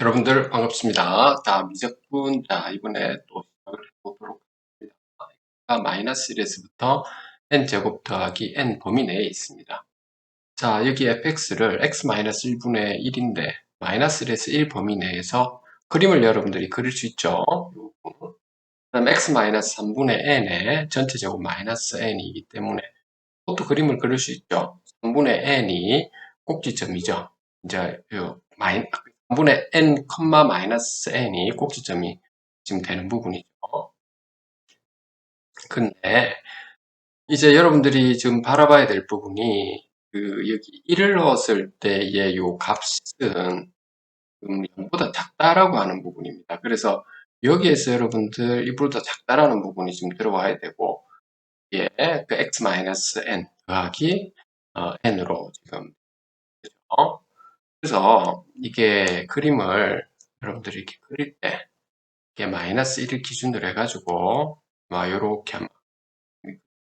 여러분들 반갑습니다. 자, 미적분, 자, 이번에 또 시작을 해보도록 하겠습니다. 자, 마이너스 1에서부터 n제곱 더하기 n 범위 내에 있습니다. 자, 여기 fx를 x-1분의 1인데, 마이너스 1에서 1 범위 내에서 그림을 여러분들이 그릴 수 있죠. 그 다음 x-3분의 n에 전체 제곱 마이너스 n이기 때문에 그것도 그림을 그릴 수 있죠. 3분의 n이 꼭지점이죠. 이제 요 마이, 3 분의 n, 마이너스 n이 꼭지점이 지금 되는 부분이죠. 근데 이제 여러분들이 지금 바라봐야 될 부분이 그 여기 1을 넣었을 때의 요 값은 음, 0보다 작다라고 하는 부분입니다. 그래서 여기에서 여러분들 이보다 작다라는 부분이 지금 들어와야 되고 예, 그 x-n 더하기 어, n으로 지금 그죠? 그래서 이게 그림을 여러분들이 이렇게 그릴 때 이게 마이너스 1을 기준으로 해가지고 막 요렇게 하면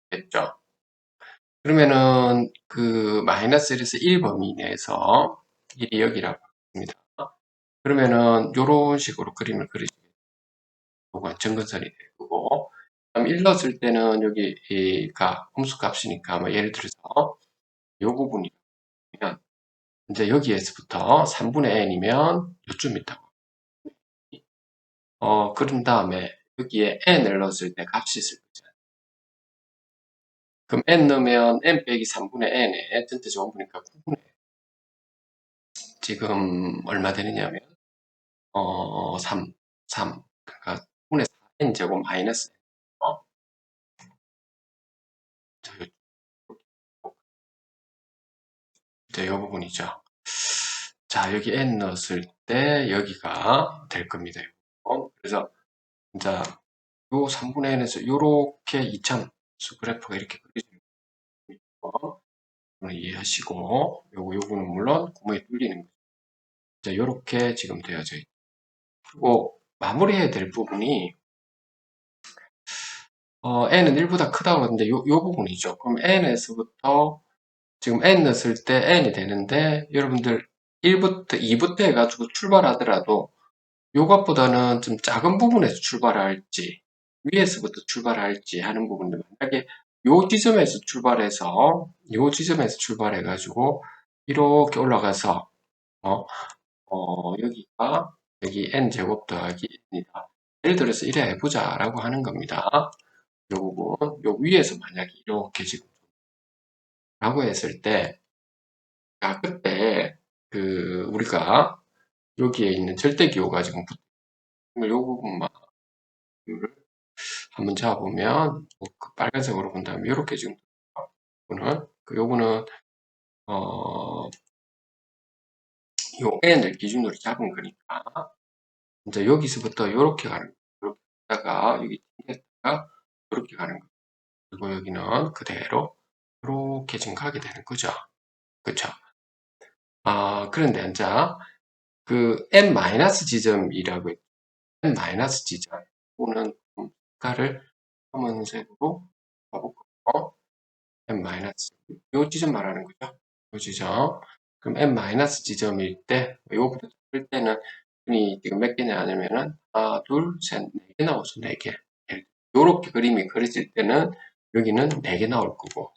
됐죠. 그러면은 그 마이너스 1에서 1 범위 내에서 1이 여기라고 합니다. 그러면은 요런 식으로 그림을 그리시면 요건 정근선이 되고 그럼 1 넣었을 때는 여기가 홈수 값이니까 뭐 예를 들어서 요 부분이 면 이제 여기에서부터 3분의 n이면 요쯤 있다고. 어, 그런 다음에 여기에 n을 넣었을 때 값이 있을 거잖아요. 그럼 n 넣으면 n 빼기 3분의 n에 전체 제곱이니까 9분의 지금 얼마 되느냐면 어, 3, 3. 그러니까 9분의 4n 제곱 마이너스 이 부분이죠. 자, 여기 n 넣었을 때 여기가 될 겁니다. 그래서 이제 요 3분의 n에서 요렇게 2차 수 그래프가 이렇게 그려지는 거 이해하시고 요거 요거는 물론 구멍이 뚫리는 거죠. 자, 요렇게 지금 되어져 있고 그리고 마무리해야 될 부분이 어, n은 1보다 크다고 하는데 요, 요 부분이죠. 그럼 n에서부터 지금 n 넣었을 때 n이 되는데 여러분들 1부터 2부터 해가지고 출발하더라도 요것보다는 좀 작은 부분에서 출발할지 위에서부터 출발할지 하는 부분들 만약에 요 지점에서 출발해서 요 지점에서 출발해 가지고 이렇게 올라가서 어, 어 여기가 여기 n 제곱 더하기 입니다. 예를 들어서 이래 해보자 라고 하는 겁니다. 요 부분 요 위에서 만약에 이렇게 지금 라고 했을 때, 자, 그때, 그, 우리가 여기에 있는 절대 기호가 지금 붙, 요 부분만, 한번 잡아보면, 그 빨간색으로 본다면, 이렇게 지금, 요거는, 그, 요거는, 어, 요 n을 기준으로 잡은 거니까, 이제 여기서부터 이렇게 가는, 이렇게 다가 여기, 가 이렇게 가는 거. 그리고 여기는 그대로, 이렇게 가게 되는 거죠. 아, 그런데 이제 그 n 지점이라고 n 지점. 또는 가를 검은색으로 가볼까요? n 마이너스 요 지점 말하는 거죠. 요 지점. 그럼 n 지점일 때 요거부터 풀 때는 이 지금 몇 개냐 하냐면은 하나, 둘, 셋, 네 개 나오죠. 네 개. 요렇게 그림이 그려질 때는 여기는 네 개 나올 거고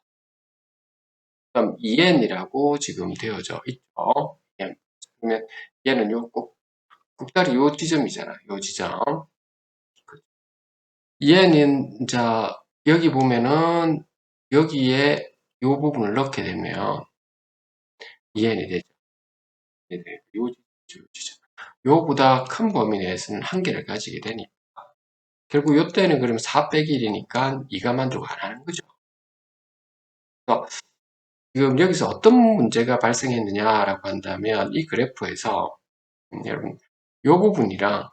그럼 EN이라고 지금 되어져 있죠. 그러면 얘는 요 꼭, 국다리 요 지점이잖아. 요 지점. EN은 자 여기 보면은 여기에 요 부분을 넣게 되면 EN이 되죠. 요 지점. 요보다 큰 범위 내에서는 한계를 가지게 되니까 결국 요때는 그러면 4 빼기 1이니까 2가 만족 안 하는 거죠. 지금 여기서 어떤 문제가 발생했느냐라고 한다면 이 그래프에서 음, 여러분 이 부분이랑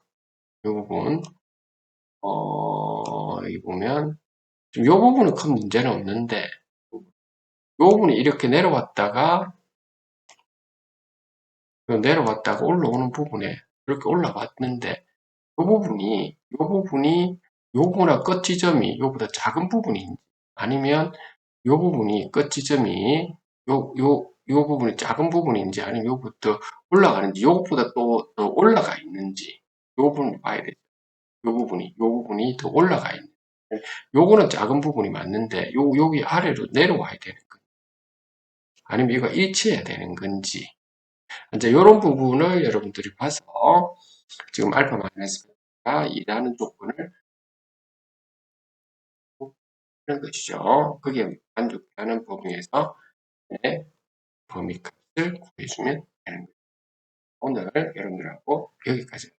이 부분 어, 여기 보면 이 부분은 큰 문제는 없는데 이 부분이 이렇게 내려왔다가 내려왔다가 올라오는 부분에 이렇게 올라왔는데 이 부분이 이 부분이 요거나 끝 지점이 요보다 작은 부분인지 아니면 요 부분이 끝 지점이 요, 요, 요 부분이 작은 부분인지 아니면 요부터 올라가는지 요것보다 또 더 올라가 있는지 요 부분을 봐야 되죠. 요 부분이 요 부분이 더 올라가 있는 요거는 작은 부분이 맞는데 요 여기 아래로 내려와야 되는 건지 아니면 이거 일치해야 되는 건지. 이제 이런 부분을 여러분들이 봐서 지금 알파 마이너스가 2라는 조건을 하는 것이죠. 그게 만족하는 범위에서 네, 범위 값을 구해주면 되는 거예요. 오늘 여러분들하고 여기까지.